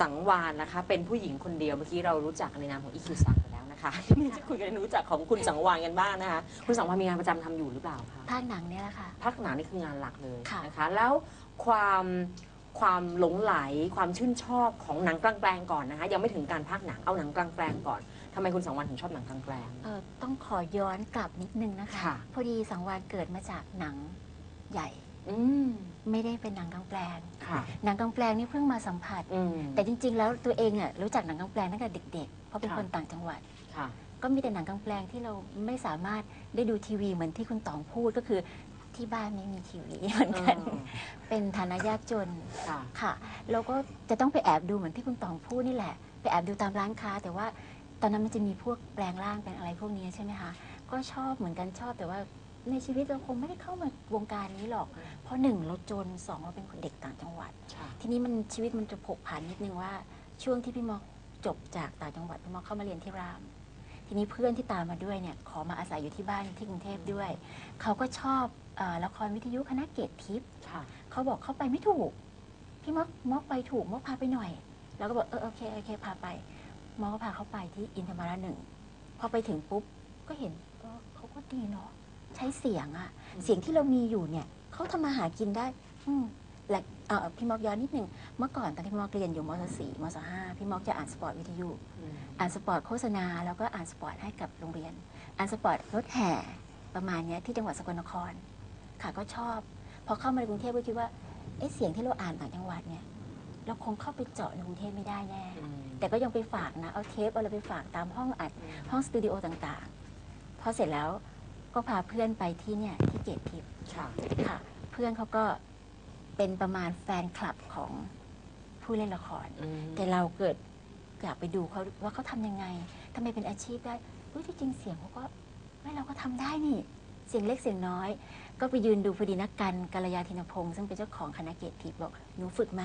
สังวานนะคะ เป็นผู้หญิงคนเดียวเมื่อกี้เรารู้จักในนามของอีคิวซังไปแล้วนะคะนี่จะคุยกันรู้จักของคุณสังวานกันบ้างนะคะ คุณสังวานมีงานประจำทำอยู่หรือเปล่าคะภาคหนังเนี่ยแหละค่ะ พักหนังนี่คืองานหลักเลยค่ะ นะคะ แล้วความความหลงไหลความชื่นชอบของหนังกลางแปลงก่อนนะคะ ยังไม่ถึงการพักหนังเอาหนังกลางแปลงก่อนทำไมคุณสังวานถึงชอบหนังกลางแปลง เออต้องขอย้อนกลับนิดนึงนะคะ ค่ะ พอดีสังวานเกิดมาจากหนังใหญ่ อืมไม่ได้เป็นหนังกลางแปลง ค่ะ หนังกลางแปลงนี่เพิ่งมาสัมผัส อืม แต่จริง ๆ แล้วตัวเองเนี่ยรู้จักหนังกลางแปลงตั้งแต่เด็กๆ เพราะเป็นค่ะ คนต่างจังหวัด ค่ะ ก็มีแต่หนังกลางแปลงที่เราไม่สามารถได้ดูทีวีเหมือนที่คุณต๋องพูดก็คือที่บ้านไม่มีทีวีเหมือนกัน อืม เป็นฐานะยากจนค่ะ ค่ะ เราก็จะต้องไปแอบดูเหมือนที่คุณต๋องพูดนี่แหละ ไปแอบดูตามร้านค้า แต่ว่าตอนนั้นมันจะมีพวกแปลงร่างเป็นอะไรพวกนี้ใช่ไหมคะ ก็ชอบเหมือนกันชอบแต่ว่า ในชีวิตเราคงไม่ได้เข้ามาวงการนี้หรอก เพราะหนึ่งเราจนสองเราเป็นคนเด็กต่างจังหวัดค่ะทีนี้มันชีวิตมันจะผกผันนิดนึงว่าช่วงที่พี่มอกจบจากต่างจังหวัดพี่มอกเข้ามาเรียนที่ราม ทีนี้เพื่อนที่ตามมาด้วยเนี่ยขอมาอาศัยอยู่ที่บ้านที่กรุงเทพด้วย เขาก็ชอบเออละครวิทยุคณะเกตทิพย์ค่ะเขาบอกเขาไปไม่ถูก พี่มอกมอกไปถูกมอกพาไปหน่อย แล้วก็บอกเออโอเคโอเคพาไปมอกก็พาเขาไปที่อินทมาราหนึ่งพอไปถึงปุ๊บก็เห็นเออเขาก็ดีเนาะ ใช้เสียงอะเสียงที่เรามีอยู่เนี่ยเขาทำมาหากินได้ อืมและเออพี่มอกย้อนนิดนึงเมื่อก่อนตอนที่พี่มอกเรียนอยู่มศสี่มศห้าพี่มอกจะอ่านสปอร์ตวิทยุอืมอ่านสปอร์ตโฆษณา แล้วก็อ่านสปอร์ตให้กับโรงเรียน อ่านสปอร์ตรถแห่ประมาณเนี้ยที่จังหวัดสกลนคร ค่ะก็ชอบ พอเข้ามาในกรุงเทพก็คิดว่าเอ๊ะเสียงที่เราอ่านต่างจังหวัดเนี่ยเราคงเข้าไปเจาะในกรุงเทพไม่ได้แน่อืมแต่ก็ยังไปฝากนะเอาเทปเอาอะไรไปฝากตามห้องอัดห้องสตูดิโอต่างๆ พอเสร็จแล้ว ก็พาเพื่อนไปที่เนี่ยที่เกตทิพย์ค่ะ ค่ะ เพื่อนเขาก็เป็นประมาณแฟนคลับของผู้เล่นละคร อืม แต่เราเกิดอยากไปดูเขาว่าเขาทำยังไงทำไมเป็นอาชีพได้อุ้ยที่จริงเสียงเขาก็ไม่เราก็ทำได้นี่ เสียงเล็กเสียงน้อย ก็ไปยืนดูพอดีนักกันกัลยาธินพงศ์ซึ่งเป็นเจ้าของคณะเกตทิพย์บอกหนูฝึกไหม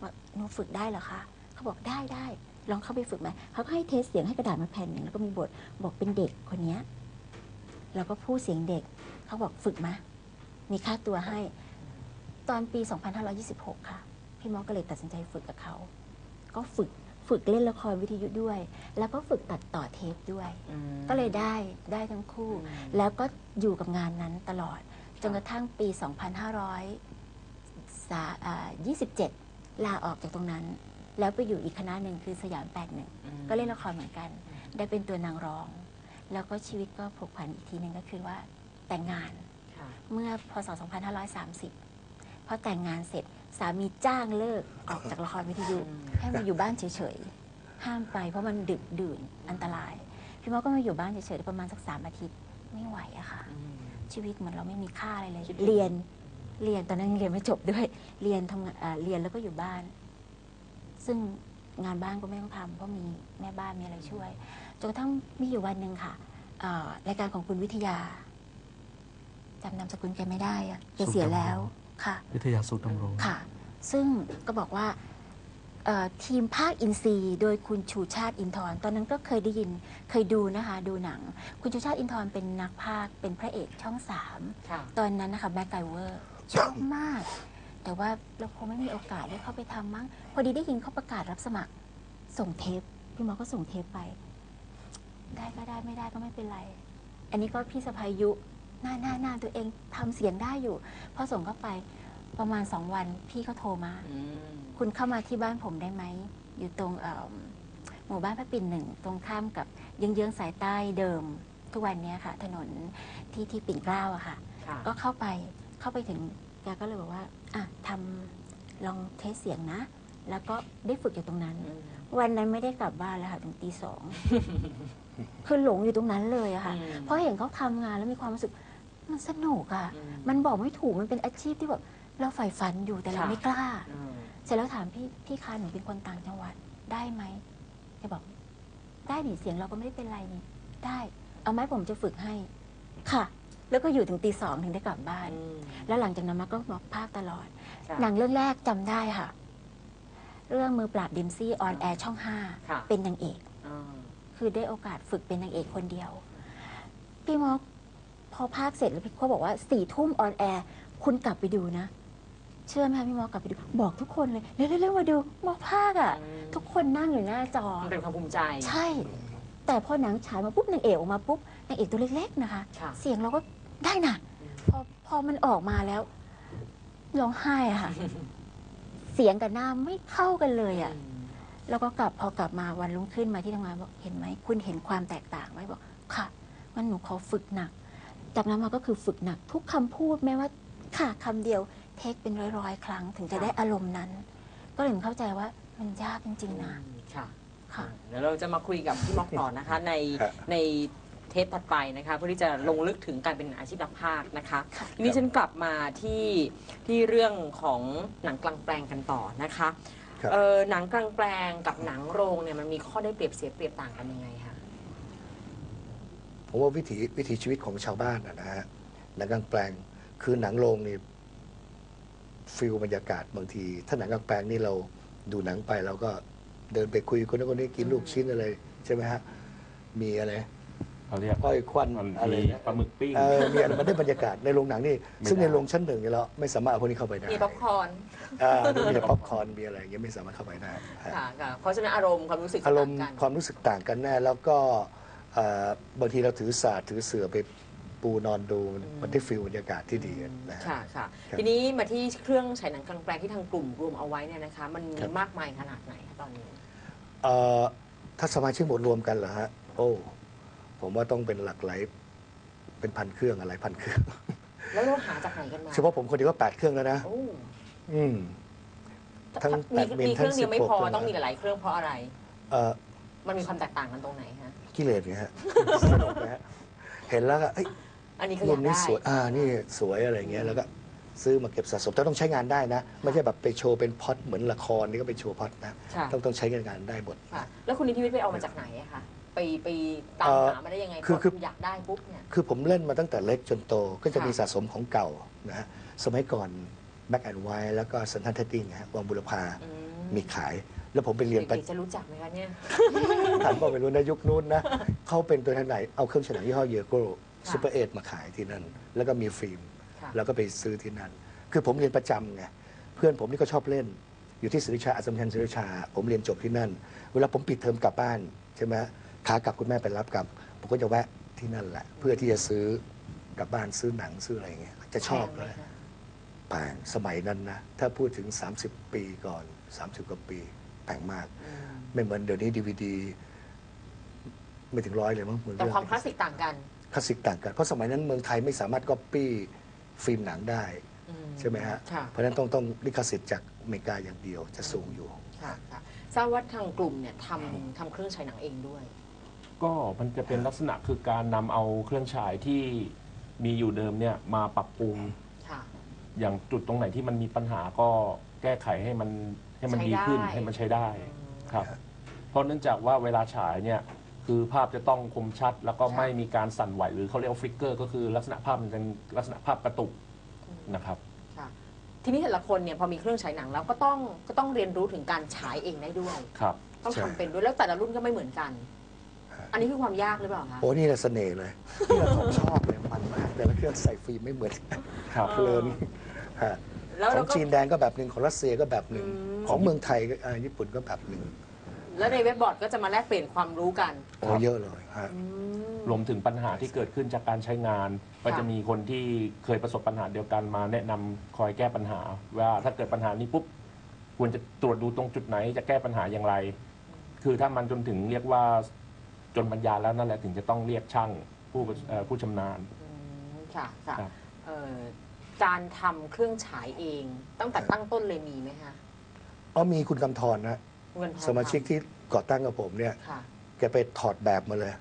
ว่าหนูฝึกได้เหรอคะเขาบอกได้ได้ลองเข้าไปฝึกไหมเขาก็ให้เทสเสียงให้กระดาษมาแผ่นหนึ่งแล้วก็มีบทบอกเป็นเด็กคนเนี้ย เราก็พูดเสียงเด็ก เขาบอกฝึกไหมมีค่าตัวให้ ตอนปี 2526 ค่ะ พี่มอสก็เลยตัดสินใจฝึกกับเขา ก็ฝึกฝึกเล่นละครวิทยุด้วย แล้วก็ฝึกตัดต่อเทปด้วยอืมก็เลยได้ได้ทั้งคู่อืมแล้วก็อยู่กับงานนั้นตลอด จนกระทั่งปี 2527 ลาออกจากตรงนั้น แล้วไปอยู่อีกคณะหนึ่งคือสยาม81อืมก็เล่นละครเหมือนกัน ได้เป็นตัวนางรอง แล้วก็ชีวิตก็ผกผันอีกทีหนึ่งก็คือว่าแต่งงานค่ะเมื่อพศ 2530 พอแต่งงานเสร็จสามีจ้างเลิกออกจากละครวิทยุอืมให้มาอยู่บ้านเฉยๆ ห้ามไปเพราะมันดึกดื่นอันตราย พี่มอก็มาอยู่บ้านเฉยๆได้ประมาณสักสามอาทิตย์ไม่ไหวอะค่ะอืมชีวิตเหมือนเราไม่มีค่าอะไรเลยคิดดูเรียนเรียนตอนนั้นยังเรียนไม่จบด้วย เรียนทำงานเอ่อเรียนแล้วก็อยู่บ้าน ซึ่งงานบ้านก็ไม่ต้องทำเพราะมีแม่บ้านมีอะไรช่วย จนกระทั่งมีอยู่วันหนึ่งค่ะเอ่อรายการของคุณวิทยาจำนามสกุลแกไม่ได้อะแกเสียแล้วค่ะ วิทยาสุขดำรงค่ะ ซึ่งก็บอกว่าเอ่อทีมภาคอินซีย์โดยคุณชูชาติอินทร์ตอนนั้นก็เคยได้ยินเคยดูนะคะ ดูหนัง คุณชูชาติอินทร์เป็นนักภาคเป็นพระเอกช่องสามค่ะ ตอนนั้นนะคะแบ็กไกเวอร์ชอบมาก แต่ว่าเราคงไม่มีโอกาสได้เข้าไปทำมั้ง พอดีได้ยินเขาประกาศรับสมัครส่งเทป พี่หมอก็ส่งเทปไป ได้ก็ได้ไม่ได้ก็ไม่เป็นไร อันนี้ก็พี่สะพายุหน้าหน้าหน้าตัวเองทำเสียงได้อยู่พอส่งเข้าไปประมาณสองวันพี่เขาโทรมาอืมคุณเข้ามาที่บ้านผมได้ไหม อยู่ตรงเอิ่มหมู่บ้านพระปิ่นหนึ่ง ตรงข้ามกับเยื้องๆสายใต้เดิม ทุกวันเนี้ยค่ะ ถนนที่ที่ปิ่นเกล้าอะค่ะค่ะ ก็เข้าไปเข้าไปถึงแกก็เลยบอกว่า อะทำลองเทสเสียงนะ แล้วก็ได้ฝึกอยู่ตรงนั้นอืมวันนั้นไม่ได้กลับบ้านแล้วค่ะถึงตีสอง คือหลงอยู่ตรงนั้นเลยอะค่ะอืมเพราะเห็นเขาทำงานแล้วมีความรู้สึกมันสนุกอะอืมมันบอกไม่ถูกมันเป็นอาชีพที่แบบเราใฝ่ฝันอยู่แต่เราค่ะไม่กล้าอืมเสร็จแล้วถามพี่พี่คะหนูเป็นคนต่างจังหวัดได้ไหมแกบอก ได้ดิเสียงเราก็ไม่ได้เป็นไรนี่ ได้ เอาไหมผมจะฝึกให้ ค่ะ แล้วก็อยู่ถึงตีสองถึงได้กลับบ้านอืมแล้วหลังจากนั้นมาก็มาภาคตลอดค่ะหนังเรื่องแรกจำได้ค่ะ เรื่องมือปราบดิมซี่ออนแอร์ช่องห้าค่ะเป็นนางเอกอ่า คือได้โอกาสฝึกเป็นนางเอกคนเดียว พี่มอกพอภาคเสร็จแล้วพี่เขาบอกว่าสี่ทุ่มออนแอร์คุณกลับไปดูนะ เชื่อไหมคะพี่หมอกลับไปดูบอกทุกคนเลยเร็วๆๆมาดูหมอภาคอะอืมทุกคนนั่งอยู่หน้าจอ มันเป็นความภูมิใจ ใช่ แต่พอหนังฉายมาปุ๊บนางเอกออกมาปุ๊บนางเอกตัวเล็กๆนะคะ ค่ะ เสียงเราก็ได้นะพอพอมันออกมาแล้วร้องไห้อะค่ะ เสียงกับหน้าไม่เข้ากันเลยอะ แล้วก็กลับพอกลับมาวันรุ่งขึ้นมาที่ทำงานบอกเห็นไหมคุณเห็นความแตกต่างไหมบอกค่ะมันหนูขอฝึกหนัก จากนั้นมาก็คือฝึกหนักทุกคำพูดแม้ว่าค่ะคำเดียวเทคเป็นร้อยๆ ครั้งถึงจะได้อารมณ์นั้น ก็เลยเข้าใจว่ามันยากจริงๆนะค่ะค่ะเดี๋ยวเราจะมาคุยกับพี่ม็อกต่อนะคะ ในครับในเทปถัดไปนะคะเพื่อที่จะลงลึกถึงการเป็นอาชีพนักพากย์นะคะค่ะทีนี้ฉันกลับมาที่ที่เรื่องของหนังกลางแปลงกันต่อนะคะ ครับ เออหนังกลางแปลงกับหนังโรงเนี่ยมันมีข้อได้เปรียบเสียเปรียบต่างกันยังไงคะผมว่าวิถีวิถีชีวิตของชาวบ้านนะนะฮะหนังกลางแปลงคือหนังโรงนี่ฟิลบรรยากาศบางที ถ้าหนังกลางแปลงนี่เราดูหนังไปเราก็เดินไปคุยกับคนนั้นคนนี้กินลูกชิ้นอะไร ใช่ไหมฮะมีอะไร เขาเรียกอ้อยควันมันอะไรมีนะปลาหมึกปิ้ง เออมีอะไรมันได้บรรยากาศในโรงหนังนี่ ไม่ซึ่งในได้โรงชั้นหนึ่งเนี่ยเราไม่สามารถเอาพวกนี้เข้าไปได้มีป๊อปคอร์นอ่ามีแต่ป๊อปคอร์นมีอะไรอย่างเงี้ยไม่สามารถเข้าไปได้ฮะ ค่ะค่ะเพราะฉะนั้นอารมณ์ความรู้สึกจะอารต่ามงณ์กัน ความรู้สึกต่างกันแน่แล้วก็เอ่อบางทีเราถือศาสตร์ถือเสือไปปูนอนดูมันมันได้ฟิลบรรยากาศที่ดีนะฮะ ค่ะค่ะครับทีนี้มาที่เครื่องฉายหนังกลางแปลงที่ทางกลุ่มรวมเอาไว้เนี่ยนะคะ มันมีครับ มากมายขนาดไหนคะตอนนี้ เอ่อถ้าสมาชิกหมดรวมกันเหรอฮะ โอ้ ผมว่าต้องเป็นหลักหลายเป็นพันเครื่องอะไรพันเครื่อง แล้วเราหาจากไหนกันมาเฉพาะผมคนเดียวก็แปดเครื่องแล้วนะ โอ้อืม ทั้งมีแปดมิลมีเครื่องเดียวไม่พอทั้ง16ต้องมีหลายๆเครื่องเพราะอะไร เอ่อมันมีความแตกต่างกันตรงไหนฮะ กิเลสไงฮะ สนุกนะฮะเห็นแล้วก็เอ้ยอันนี้ก็อมุยามกนี้ได้สวยอ่านี่สวยอะไรเงี้ยแล้วก็ซื้อมาเก็บสะสมแต่ต้องใช้งานได้นะ ไม่ใช่แบบไปโชว์เป็นพล็อดเหมือนละครนี่ก็ไปโชว์พล็อดนะค่ะต้องต้องใช้งานได้หมดค่ะ แล้วคุณนิติวิทย์ไปเอามาจากไหนอะคะ ไปไปตามเอ่อหามาได้ยังไงคือคือพอยากได้ปุ๊บเนี่ย คือผมเล่นมาตั้งแต่เล็กจนโตก็จะค่ะมีสะสมของเก่านะฮะสมัยก่อนแบ็กแอนด์ไวแล้วก็สันทันเทตติ้งฮะวังบุรพาอืมีขาย แล้วผมไปเรียนไปเด็กๆจะรู้จักไหมคะเนี่ย ถามก็ไม่รู้นะยุคนู้นนะ เขาเป็นตัวแทนไหน เอาเครื่องฉายหนังยี่ห้อเยโก้ค่ะ ซูเปอร์เอมาขายที่นั่น แล้วก็มีฟิล์ม ค่ะ แล้วก็ไปซื้อที่นั่น คือผมเรียนประจำไง เพื่อนผมนี่ก็ชอบเล่น อยู่ที่ศิริชาอัสสัมชัญศิริชา ผมเรียนจบที่นั่น เวลาผมปิดเทอมกลับบ้านใช่ไหม ขากลับคุณแม่ไปรับกลับผมก็จะแวะที่นั่นแหละ เพื่อที่จะซื้อกลับบ้านซื้อหนังซื้ออะไรอย่างเงี้ยจะชอบแพงไหเลมยคะแพงสมัยนั้นนะถ้าพูดถึง 30 ปีก่อน 30 กว่าปีแพงมากอืมไม่เหมือนเดี๋ยวนี้ดีวดีไม่ถึงร้อยเลยมั้งเหมือนแต่เรื่องความคลาสสิกต่างกันคลาสสิกต่างกันเพราะสมัยนั้นเมืองไทยไม่สามารถก๊อปปี้ฟิล์มหนังได้อืใช่ไหมฮะค่ะเพราะฉะนั้นต้องต้องลิขสิทธิ์จากอเมริกาอย่างเดียวจะสูงอยู่ค่ะค่ะทราบว่าทางกลุ่มเนี่ยทำทำเครื่องฉายหนังเองด้วย ก็มันจะเป็นลักษณะคือการนำเอาเครื่องฉายที่มีอยู่เดิมเนี่ยมาปรับปรุง ค่ะ อย่างจุดตรงไหนที่มันมีปัญหาก็แก้ไขให้มันให้มันใช้ดีขึ้นได้ให้มันใช้ได้อืมครับ เพราะเนื่องจากว่าเวลาฉายเนี่ยคือภาพจะต้องคมชัด แล้วก็ค่ะไม่มีการสั่นไหวหรือเขาเรียกว่าฟลิกเกอร์ ก็คือลักษณะภาพมันเป็นลักษณะภาพกระตุกนะครับ ค่ะ ทีนี้แต่ละคนเนี่ยพอมีเครื่องฉายหนังแล้วก็ต้องก็ต้องเรียนรู้ถึงการฉายเองได้ด้วย ครับต้องใช่ ทำเป็นด้วยแล้วแต่ละรุ่นก็ไม่เหมือนกันฮะ อันนี้คือความยากหรือเปล่าคะ โอ้นี่แหละเสน่ห์เลยที่เราผมชอบเลยมันมากแต่ละเครื่องใส่ฟิล์มไม่เหมือนกันครับ เพลินฮะแล้วขอเรางก็ จีนแดงก็แบบหนึ่งของรัสเซียก็แบบหนึ่งอืมของเมืองไทยก็อ่าญี่ปุ่นก็แบบหนึ่งแล้วในเว็บบอร์ดก็จะมาแลกเปลี่ยนความรู้กัน โอ้เยอะเลยฮะอืมรวมถึงปัญหาที่เกิดขึ้นจากการใช้งาน ก็ค่ะจะมีคนที่เคยประสบปัญหาเดียวกันมาแนะนำคอยแก้ปัญหา ว่าถ้าเกิดปัญหานี้ปุ๊บควรจะตรวจดูตรงจุดไหนจะแก้ปัญหาอย่างไร คือถ้ามันจนถึงเรียกว่า จนปัญญาแล้วนั่นแหละถึงจะต้องเรียกช่างผู้เอ่อผู้ชำนาญ อืมค่ะค่ะครับ เอ่อการทำเครื่องฉายเองตั้งแต่ตั้งต้นเลยมีไหมคะอ๋อมีคุณกำธรนะ เงินทองสมาชิกที่ก่อตั้งกับผมเนี่ย ค่ะแกไปถอดแบบมาเลย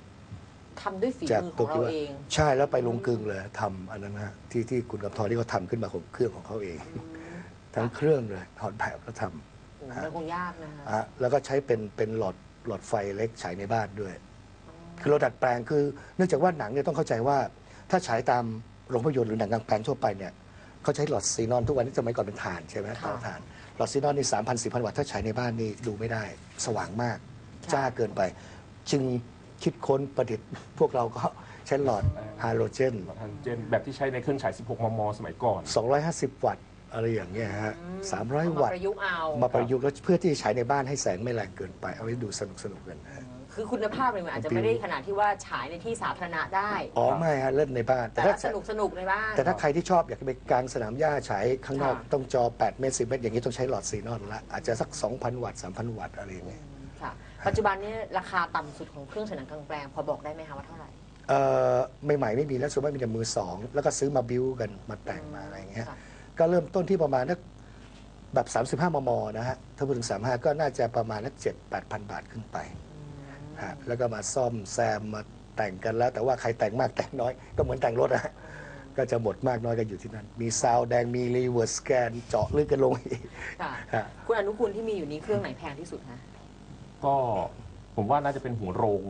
ทำด้วยฝีจากมือขตัอวงเราที่ว่าเองใช่แล้วไปลงกลึงเลยทำอันนั้นฮะที่ที่คุณกำธรที่เขาทำขึ้นมาของเครื่องของเขาเอง อืมทั้งเครื่องเลยถอดแบบแล้วทโอ้โหมันคงยากนะคะำอะแล้วก็ใช้เป็นเป็นหลอดหลอดไฟเล็กฉายในบ้านด้วย คือเราดัดแปลงคือ เนื่องจากว่าหนังเนี่ยต้องเข้าใจว่า ถ้าฉายตามโรงภาพยนตร์หรือหนังกลางแปลงทั่วไปเนี่ยเขาใช้หลอดซีนอนทุกวันนี้สมัยก่อนเป็นถ่านใช่ไหมเตาถ่าน หลอดซีนอนนี่สามพันสี่พันวัตต์ถ้าฉายในบ้านนี่ดูไม่ได้สว่างมาก จ้าเกินไป จึงคิดค้นประดิษฐ์ พวกเราก็ใช้หลอดฮาโลเจนเจนแบบที่ใช้ในเครื่องฉาย 16 มม สมัยก่อน 250 วัตต์อะไรอย่างเงี้ยฮะอืมสามร้อยเาวัมาตปต์ ระยุกต์เอา มาประยุกต์แล้วเพื่อที่จะใช้ในบ้านให้แสงไม่แรงเกินไป เอาไว้ดูสนุกสนุกๆกันฮะ คือคุณภาพเลยมันอาจจะไม่ได้ขนาดที่ว่าฉายในที่สาธารณะได้ อ๋อไม่ฮะเล่นในบ้าน แต่แต่ถ้าว่าสนุกสนุกในบ้าน แต่ถ้าใครที่ชอบอยากจะไปกลางสนามหญ้าฉายข้างนอกค่ะ ต้องจอ 8 เมตร 10 เมตร อย่างนี้ต้องใช้หลอดซีนอนละอาจจะสัก 2,000 วัตต์3,000 วัตต์อะไรอย่างเงี้ยค่ะ ปัจจุบันนี้ราคาต่ำสุดของเครื่องฉายหนังกลางแปลงพอบอกได้ไหมคะว่าเท่าไหร่เอ่อใหม่ๆไม่มีแล้วส่วนมากมีแต่มือสองแล้วก็ซื้อมาบิวกันมาแต่งมาอะไรอย่างเงี้ย ค่ะ ก็เริ่มต้นที่ประมาณนักแบบ 35 มม นะฮะ ถ้าพูดถึง 35 ก็น่าจะประมาณนัก7 8 0 0บาทขึ้นไป ฮะแล้วก็มาซ่อมแซมมาแต่งกันแล้ว แต่ว่าใครแต่งมากแต่งน้อย ก็เหมือนแต่งรถนะฮะก็จะหมดมากน้อยก็อยู่ที่นั่น มีซาวด์แดงมีรีเวิร์สแกนเจาะลึกกันลงอีกค่ะฮะคุณอนุคุณที่มีอยู่นี้เครื่องไหนแพงที่สุดคะก็ผมว่าน่าจะเป็นหัวโรง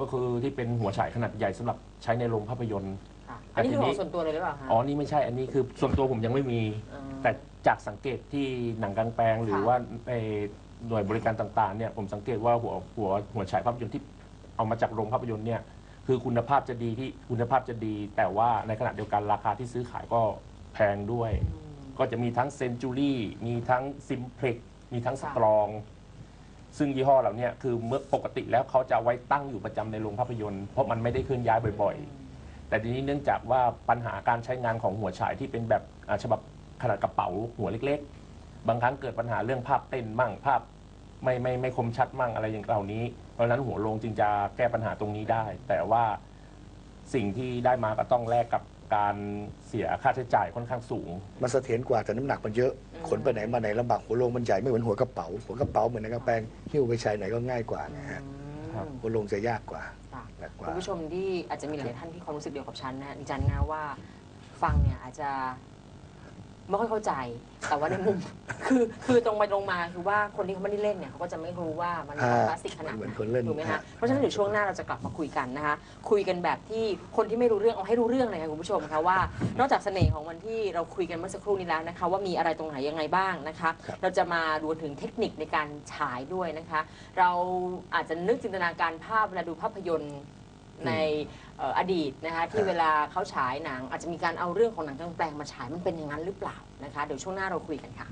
ก็คือที่เป็นหัวฉายขนาดใหญ่สำหรับใช้ในโรงภาพยนตร์ ค่ะ อันนี้แต่คือทีขนี้องส่วนตัวเลยหรือเปล่าคะอ๋อนี่ไม่ใช่อันนี้คือส่วนตัวผมยังไม่มีอ๋อแต่จากสังเกตที่หนังกลางแปลงหรือค่ะ ว่าใน หน่วยบริการต่างๆเนี่ยผมสังเกตว่าหัวหัวหัวฉายภาพยนตร์ที่เอามาจากโรงภาพยนตร์เนี่ยคือคุณภาพจะดีที่คุณภาพจะดี แต่ว่าในขณะเดียวกันราคาที่ซื้อขายก็แพงด้วย ก็จะมีทั้งเซนจูรี่มีทั้งซิมเพล็กมีทั้งสตรอง ซึ่งยี่ห้อเหล่านี้คือเมื่อปกติแล้วเขาจะไว้ตั้งอยู่ประจำในโรงภาพยนตร์เพราะมันไม่ได้เคลื่อนย้ายบ่อยๆ แต่ทีนี้เนื่องจากว่าปัญหาการใช้งานของหัวฉายที่เป็นแบบฉบับขนาดกระเป๋าหัวเล็กๆ บางครั้งเกิดปัญหาเรื่องภาพเต้นมั่งภาพไม่ไม่ไม่คมชัดมั่งอะไรอย่างเหล่านี้ เพราะฉะนั้นหัวโรงจึงจะแก้ปัญหาตรงนี้ได้ แต่ว่าสิ่งที่ได้มาก็ต้องแลกกับการเสียค่าใช้จ่ายค่อนข้างสูง มันเสถียรกว่าแต่น้ำหนักมันเยอะ ขนไปไหนมาไหนลำบากหัวโลงมันใหญ่ไม่เหมือนหัวกระเป๋า หัวกระเป๋าเหมือนในกระแปงหิ้วไปใช้ไหนก็ง่ายกว่านะฮะครับ หัวโลงจะยากกว่าค่ะหนักกว่า คุณผู้ชมที่อาจจะมีหลายท่านที่ความรู้สึกเดียวกับฉันนะดิฉันนะว่าฟังเนี่ยอาจจะ ไม่ค่อยเข้าใจ แต่ว่าในมุม คือคือตรงไปตรงมาคือว่าคนที่เขาไม่ได้เล่นเนี่ยเขาก็จะไม่รู้ว่ามันอ่าคลาสสิกขนาดเหมืไหอนคนเล่นถูกไหมฮะคะเพราะฉะนั้นเดี๋ยวช่วงหน้าเราจะกลับมาคุยกันนะคะ คุยกันแบบที่คนที่ไม่รู้เรื่องเอาให้รู้เรื่องเลยค่ะคุณผู้ชมคะว่า นอกจากเสน่ห์ของวันที่เราคุยกันเมื่อสักครู่นี้แล้วนะคะ ว่ามีอะไรตรงไหนยังไงบ้างนะคะ ครับ เราจะมาดูถึงเทคนิคในการฉายด้วยนะคะ เราอาจจะนึกจินตนาการภาพเวลาดูภาพยนตร์ ในเอ่ออดีตนะคะที่เวลาเขาฉายหนังอาจจะมีการเอาเรื่องของหนังกลางแปลงมาฉายมันเป็นอย่างนั้นหรือเปล่านะคะเดี๋ยวช่วงหน้าเราคุยกันค่ะ